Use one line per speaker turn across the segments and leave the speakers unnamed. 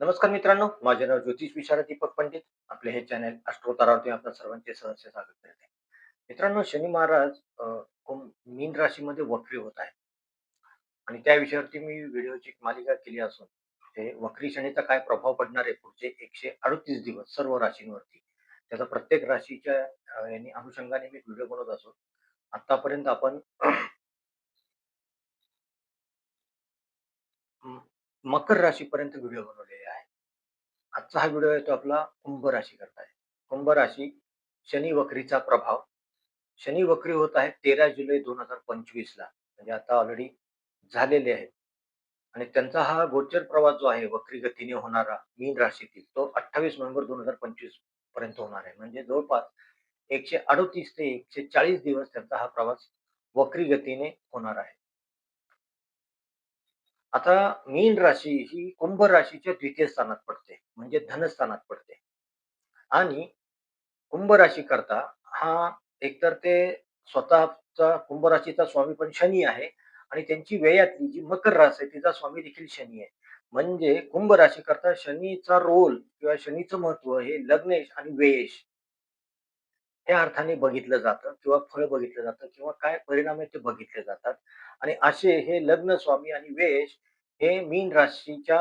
नमस्कार मित्रांनो माझे नाव ज्योतिष विशारद दीपक पंडित. आपले हे चॅनल अष्टोतारावरती आपल्या सर्वांचे सहस्य स्वागत करते. मित्रांनो शनी महाराज मीन राशीमध्ये वक्री होत आहे आणि त्या विषयावरती मी व्हिडिओची मालिका केली असून ते वक्री शनीचा काय प्रभाव पडणार आहे पुढचे एकशे अडतीस दिवस सर्व राशींवरती. त्याचा प्रत्येक राशीच्या यांनी अनुषंगाने मी व्हिडिओ बनवत असो आतापर्यंत आपण मकर राशीपर्यंत व्हिडिओ बनवलेले आजचा हा व्हिडिओ येतो आपला कुंभ राशी करता आहे कुंभ राशी शनी वक्रीचा प्रभाव. शनी वक्री होत आहे तेरा जुलै दोन हजार पंचवीस ला. म्हणजे आता ऑलरेडी झालेले आहेत. आणि त्यांचा हा गोचर प्रवास जो आहे वक्री गतीने होणारा मीन राशीतील तो अठ्ठावीस नोव्हेंबर दोन हजार पंचवीसपर्यंत होणार आहे. म्हणजे जवळपास एकशे अडतीस ते एकशे चाळीस दिवस त्यांचा हा प्रवास वक्री गतीने होणार आहे. आता मीन राशी ही कुंभ राशीच्या द्वितीय स्थानात पडते म्हणजे धनस्थानात पडते. आणि कुंभ राशी करता हा एकतर ते स्वतःचा कुंभ राशीचा स्वामी पण शनी आहे आणि त्यांची व्ययातली जी मकर रास आहे तिचा स्वामी देखील शनी आहे. म्हणजे कुंभ राशी करता शनीचा रोल किंवा शनीचं महत्त्व हे लग्नेश आणि व्ययेश त्या अर्थाने बघितलं जातं किंवा फळ बघितलं जातं किंवा काय परिणाम आहे ते बघितले जातात. आणि असे हे लग्न स्वामी आणि वेश हे मीन राशीच्या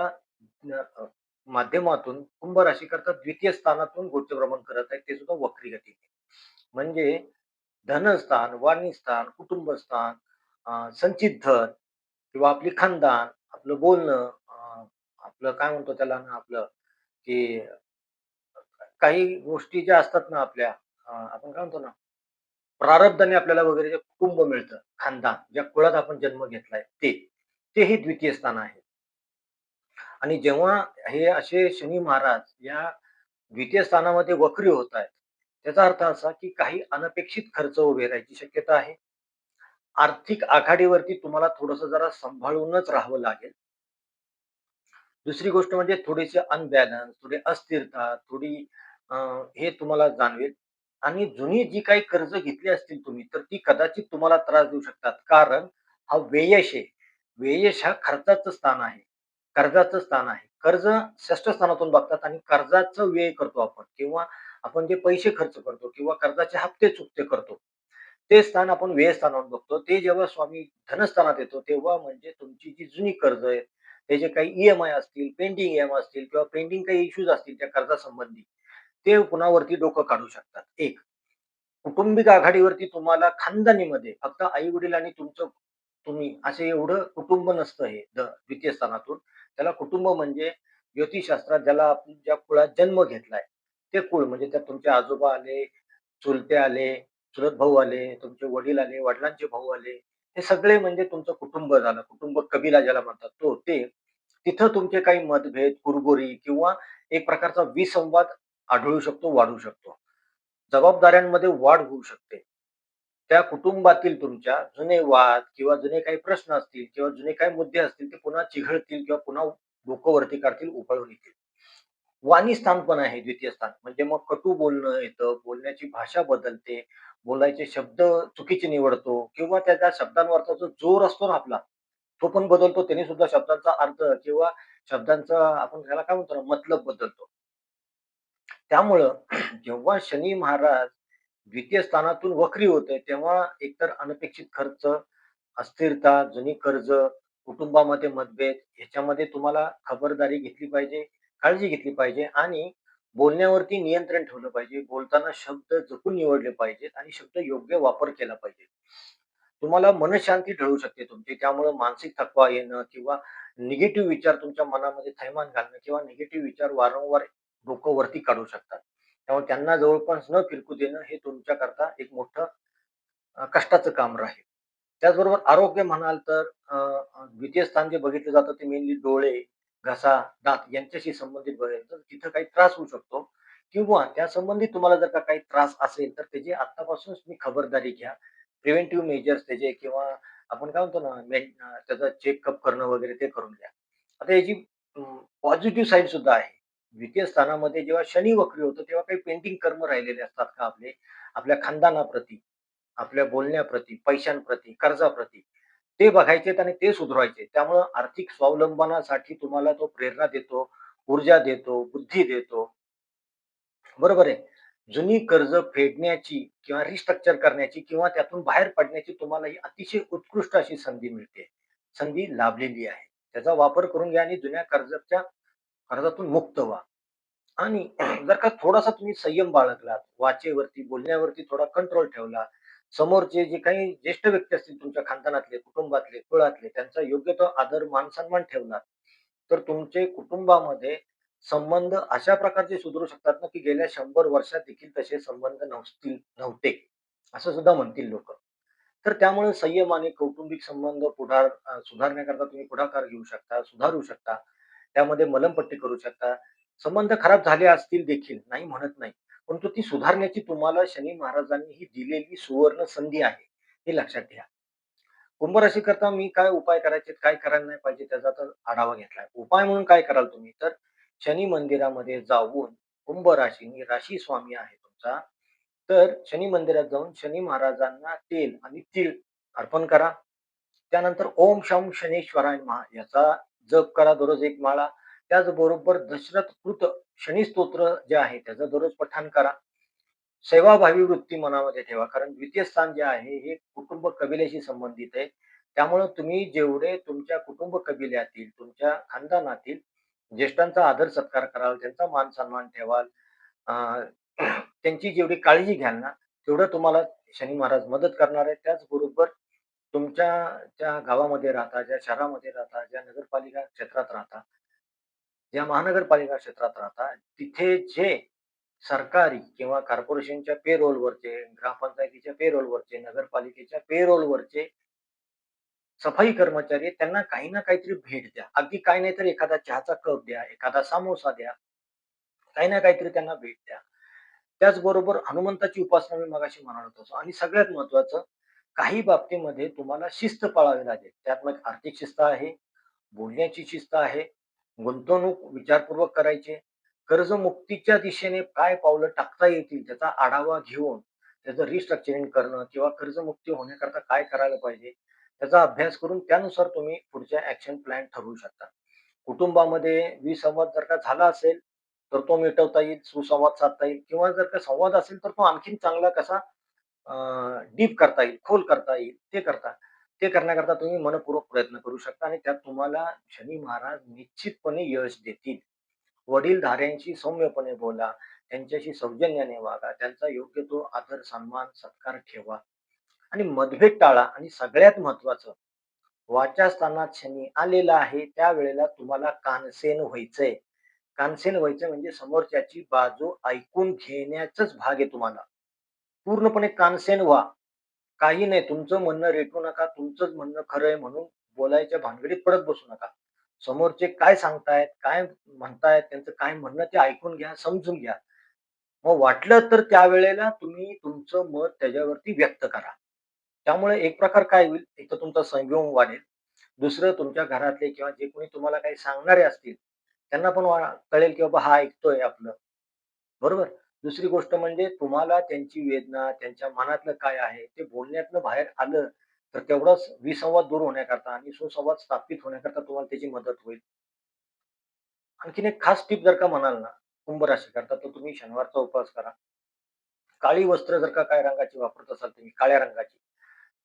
अ, माध्यमातून कुंभ राशी करता द्वितीय स्थानातून गोचरभ्रमण करत आहेत ते सुद्धा वक्री गतीने म्हणजे धनस्थान वाणीस्थान कुटुंबस्थान अ, संचित धन किंवा आपली खानदान आपलं बोलणं अं आपलं काय म्हणतो त्याला ना आपलं की काही गोष्टी ज्या असतात ना आपल्या आपण काय म्हणतो ना प्रारब्धाने आपल्याला वगैरे जे कुटुंब मिळतं खानदान ज्या कुळात आपण जन्म घेतलाय ते तेही द्वितीय स्थान आहे. आणि जेव्हा हे असे शनी महाराज या द्वितीय स्थानामध्ये वक्री होत आहेत त्याचा अर्थ असा की काही अनपेक्षित खर्च उभे राहायची शक्यता आहे. आर्थिक आघाडीवरती तुम्हाला थोडस जरा सांभाळूनच राहावं लागेल. दुसरी गोष्ट म्हणजे थोडेसे अनबॅलन्स थोडी अस्थिरता थोडी हे तुम्हाला जाणवेल. आणि जुनी जी काही कर्ज घेतली असतील तुम्ही तर ती कदाचित तुम्हाला त्रास देऊ शकतात. कारण हा व्ययश आहे. व्ययश हा खर्चाचं स्थान आहे. कर्जाचं स्थान आहे. कर्ज षष्ठ स्थानातून बघतात आणि कर्जाचं व्यय करतो आपण. किंवा आपण जे पैसे खर्च करतो किंवा कर्जाचे हप्ते चुकते करतो ते स्थान आपण व्यय स्थानावर बघतो. ते जेव्हा स्वामी धनस्थानात येतो तेव्हा म्हणजे तुमची जी जुनी कर्ज आहेत त्याचे काही ईएमआय असतील पेंडिंग ईएमआय असतील किंवा पेंडिंग काही इश्यूज असतील त्या कर्जासंबंधी ते कुणावरती डोकं काढू शकतात. एक कुटुंबिक आघाडीवरती तुम्हाला खानदानीमध्ये फक्त आई वडील आणि तुमचं तुम्ही असे एवढं कुटुंब नसतं हे द- द्वितीय स्थानातून. त्याला कुटुंब म्हणजे ज्योतिषशास्त्रात ज्याला आपण ज्या कुळात जन्म घेतलाय ते कुळ म्हणजे त्यात तुमचे आजोबा आले चुलते आले चुलत भाऊ आले तुमचे वडील आले वडिलांचे भाऊ आले हे सगळे म्हणजे तुमचं कुटुंब झालं. कुटुंब कबिला ज्याला म्हणतात तो ते. तिथं तुमचे काही मतभेद कुरबुरी किंवा एक प्रकारचा विसंवाद आढळू शकतो वाढू शकतो. जबाबदाऱ्यांमध्ये वाढ होऊ शकते. त्या कुटुंबातील तुमच्या जुने वाद किंवा जुने काही प्रश्न असतील किंवा जुने काही मुद्दे असतील ते पुन्हा चिघळतील किंवा पुन्हा डोकंवरती काढतील उफाळून येतील. वाणी स्थान पण आहे द्वितीय स्थान. म्हणजे मग कटू बोलणं येतं बोलण्याची भाषा बदलते बोलायचे शब्द चुकीचे निवडतो किंवा त्या शब्दांवरचा जो जोर असतो ना आपला तो पण बदलतो. त्याने सुद्धा शब्दांचा अर्थ किंवा शब्दांचा आपण त्याला काय म्हणतो ना मतलब बदलतो. त्यामुळं जेव्हा शनी महाराज द्वितीय स्थानातून वक्री होते तेव्हा एकतर अनपेक्षित खर्च अस्थिरता जुनी कर्ज कुटुंबामध्ये मतभेद ह्याच्यामध्ये तुम्हाला खबरदारी घेतली पाहिजे काळजी घेतली पाहिजे आणि बोलण्यावरती नियंत्रण ठेवलं पाहिजे. बोलताना शब्द जपून निवडले पाहिजेत आणि शब्द योग्य वापर केला पाहिजे. तुम्हाला मनशांती ढळू शकते तुमची. त्यामुळे मानसिक थकवा येणं किंवा निगेटिव्ह विचार तुमच्या मनामध्ये थैमान घालणं किंवा निगेटिव्ह विचार वारंवार डोकं वरती काढू शकतात. त्यामुळे त्यांना जवळपास न फिरकू देणं हे तुमच्याकरता एक मोठं कष्टाचं काम राहील. त्याचबरोबर आरोग्य म्हणाल तर द्वितीय स्थान जे बघितलं जातं ते मेनली डोळे घसा दात यांच्याशी संबंधित बघेल तर तिथं काही त्रास होऊ शकतो. किंवा त्या संबंधित तुम्हाला जर का काही त्रास असेल तर त्याची आतापासूनच तुम्ही खबरदारी घ्या. प्रिव्हेंटिव्ह मेजर्स त्याचे किंवा आपण काय म्हणतो ना मेन त्याचा चेकअप करणं वगैरे ते करून घ्या. आता याची पॉझिटिव्ह साईड सुद्धा आहे. द्वितीय स्थानामध्ये जेव्हा शनी वक्री होतो तेव्हा काही पेंटिंग कर्म राहिलेले असतात का आपले आपल्या खानदानाप्रती आपल्या बोलण्याप्रती पैशांप्रती कर्जाप्रती ते बघायचे आणि ते सुधरवायचे त्यामुळं आर्थिक स्वावलंबनासाठी तुम्हाला तो प्रेरणा देतो ऊर्जा देतो, बुद्धी देतो. बरोबर आहे. जुनी कर्ज फेडण्याची किंवा रिस्ट्रक्चर करण्याची किंवा त्यातून बाहेर पडण्याची तुम्हाला ही अतिशय उत्कृष्ट अशी संधी मिळते. संधी लाभलेली आहे. त्याचा वापर करून घ्या आणि जुन्या कर्जाच्या कर्जातून मुक्त व्हा. आणि जर का थोडासा तुम्ही संयम बाळगलात, वाचेवरती, बोलण्यावरती थोडा कंट्रोल ठेवला, समोरचे जे काही ज्येष्ठ व्यक्ती असतील तुमच्या खानदानातले, कुटुंबातले, कुळातले त्यांचा योग्य तो आदर, मान-सन्मान ठेवला, तर तुमचे कुटुंबामध्ये संबंध अशा प्रकारचे सुधरू शकतात ना, की गेल्या शंभर वर्षात देखील तसे संबंध नसतील नव्हते, असं सुद्धा म्हणतील लोक तर त्यामुळे संयम आणि कौटुंबिक संबंध पुढार सुधारण्याकरता तुम्ही पुढाकार घेऊ शकता, सुधारू शकता. त्यामध्ये मलमपट्टी करू शकता. संबंध खराब झाले असतील देखील, नाही म्हणत नाही. परंतु ती सुधारण्याची तुम्हाला शनी महाराजांनी ही दिलेली सुवर्ण संधी आहे, हे लक्षात घ्या. कुंभ राशीकरता मी काय उपाय करायचे, काय करायला नाही पाहिजे त्याचा तर आढावा घेतलाय. उपाय म्हणून काय कराल तुम्ही? तर शनी मंदिरामध्ये जाऊन कुंभ राशी राशी स्वामी आहे तुमचा, तर शनी मंदिरात जाऊन शनी महाराजांना तेल आणि तीळ अर्पण करा. त्यानंतर ओम शम शनेश्वराय महा याचा जप करा दररोज एक माळा. त्याचबरोबर दशरथ कृत शनी स्तोत्र जे आहे त्याचं दररोज पठण करा. सेवाभावी वृत्ती मनामध्ये ठेवा. कारण द्वितीय स्थान जे आहे हे कुटुंब कबिलेशी संबंधित आहे. त्यामुळं तुम्ही जेवढे तुमच्या कुटुंब कबिल्यातील, तुमच्या खानदानातील ज्येष्ठांचा आदर सत्कार कराल, त्यांचा मान-सन्मान ठेवाल, त्यांची जेवढी काळजी घ्याल ना, तेवढं तुम्हाला शनी महाराज मदत करणार आहे त्याचबरोबर तुमच्या ज्या गावामध्ये राहता, ज्या शहरामध्ये राहता, ज्या नगरपालिका क्षेत्रात राहता, ज्या महानगरपालिका क्षेत्रात राहता, तिथे जे सरकारी किंवा कॉर्पोरेशनच्या पेरोलवरचे ग्रामपंचायतीच्या पेरोलवरचे नगरपालिकेच्या पेरोलवरचे सफाई कर्मचारी त्यांना काही ना काहीतरी भेट द्या. अगदी काही नाही तर एखादा चहाचा कप द्या, एखादा समोसा द्या. काही ना काहीतरी त्यांना भेट द्या. त्याचबरोबर हनुमंताची उपासना मी मगाशी म्हणत होतो आणि सगळ्यात महत्वाचं काही बाबतीमध्ये तुम्हाला शिस्त पाळावी लागेल. त्यात मग आर्थिक शिस्त आहे, बोलण्याची शिस्त आहे, गुंतवणूक विचारपूर्वक करायची कर्जमुक्तीच्या दिशेने काय पावलं टाकता येतील त्याचा आढावा घेऊन त्याचं रिस्ट्रक्चरिंग करणं किंवा कर्जमुक्ती होण्याकरता काय करायला पाहिजे, त्याचा अभ्यास करून त्यानुसार तुम्ही पुढच्या ऍक्शन प्लॅन ठरवू शकता. कुटुंबामध्ये विसंवाद जर का झाला असेल, तर तो मिटवता येईल, सुसंवाद साधता येईल किंवा जर का संवाद असेल, तर तो आणखीन चांगला कसा डीप करता येईल, खोल करता येईल, ते करता. ते करण्याकरता तुम्ही मनपूर्वक प्रयत्न करू शकता आणि त्यात तुम्हाला शनी महाराज निश्चितपणे यश देतील. वडीलधाऱ्यांशी सौम्यपणे बोला, त्यांच्याशी सौजन्याने वागा, त्यांचा योग्य तो आदर, सन्मान, सत्कार ठेवा आणि मतभेद टाळा आणि सगळ्यात महत्त्वाचं वाचास्थानात शनी आलेला आहे, त्यावेळेला तुम्हाला कानसेन व्हायचंय. कानसेन व्हायचं म्हणजे समोरच्याची बाजू ऐकून घेण्याचाच भाग आहे तुम्हाला. पूर्णपणे कानसेन व्हा. काही नाही तुमचं म्हणणं रेटू नका. तुमचंच म्हणणं खरं आहे म्हणून बोलायच्या भानगडीत पडत बसू नका. समोरचे काय सांगतायत, काय म्हणतायत, त्यांचं काय म्हणणं ते ऐकून घ्या, समजून घ्या. मग वाटलं तर त्यावेळेला तुम्ही तुमचं मत त्याच्यावरती व्यक्त करा. त्यामुळे एक प्रकार काय होईल, एक तर तुमचा संयम वाढेल. दुसरं तुमच्या घरातले किंवा जे कोणी तुम्हाला काही सांगणारे असतील, त्यांना पण कळेल की बाबा हा ऐकतोय आपलं. बरोबर? दुसरी गोष्ट म्हणजे तुम्हाला त्यांची वेदना, त्यांच्या मनातलं काय आहे, ते बोलण्यातनं बाहेर आलं, तर तेवढाच विसंवाद दूर होण्याकरता आणि सुसंवाद स्थापित होण्याकरता तुम्हाला त्याची मदत होईल. आणखीन एक खास टीप जर का म्हणाल ना, कुंभ राशीकरता तर तुम्ही शनिवारचा उपवास करा. काळी वस्त्र जर का काय रंगाची वापरत असाल तुम्ही, काळ्या रंगाची,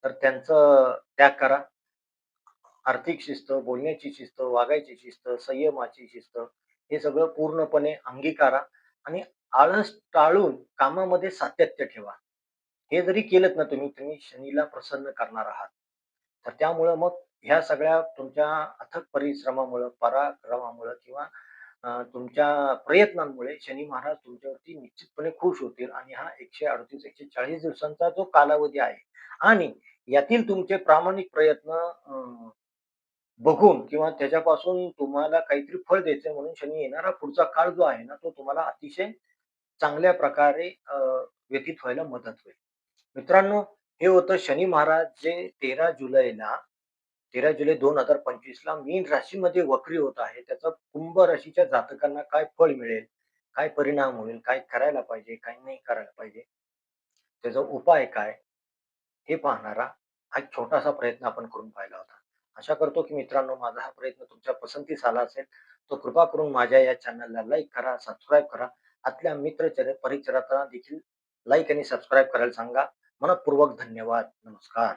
तर त्यांचं त्याग करा. आर्थिक शिस्त, बोलण्याची शिस्त, वागायची शिस्त, संयमाची शिस्त हे सगळं पूर्णपणे अंगीकारा आणि आळस टाळून कामामध्ये सातत्य ठेवा. हे जरी केलत ना तुम्ही, तुम्ही शनीला प्रसन्न करणार आहात. तर त्यामुळं मग ह्या सगळ्या तुमच्या अथक परिश्रमामुळं, पराक्रमामुळं किंवा तुमच्या प्रयत्नांमुळे शनी महाराज तुमच्यावरती निश्चितपणे खुश होतील आणि हा 138-140 दिवसांचा जो कालावधी आहे आणि यातील तुमचे प्रामाणिक प्रयत्न बघून किंवा त्याच्यापासून तुम्हाला काहीतरी फळ द्यायचं म्हणून शनी येणारा पुढचा काळ जो आहे ना, तो तुम्हाला अतिशय चांगल्या प्रकारे व्यतीत व्हायला मदत होईल. मित्रांनो, हे होतं शनी महाराज जे 13 जुलैला 13 जुलै 2025 ला मीन राशीमध्ये वक्री होत आहे. त्याचा कुंभ राशीच्या जातकांना काय फळ मिळेल, काय परिणाम होईल, काय करायला पाहिजे, काय नाही करायला पाहिजे, त्याचा उपाय काय, हे पाहणारा हा एक छोटासा प्रयत्न आपण करून पाहिला होता. आशा करतो की मित्रांनो माझा हा प्रयत्न तुमच्या पसंतीस आला असेल तो कृपा करून माझ्या या चॅनलला लाईक करा सबस्क्राईब करा आपल्या मित्र परिचरांना देखील लाईक आणि सबस्क्राईब करायला सांगा. मनपूर्वक धन्यवाद. नमस्कार.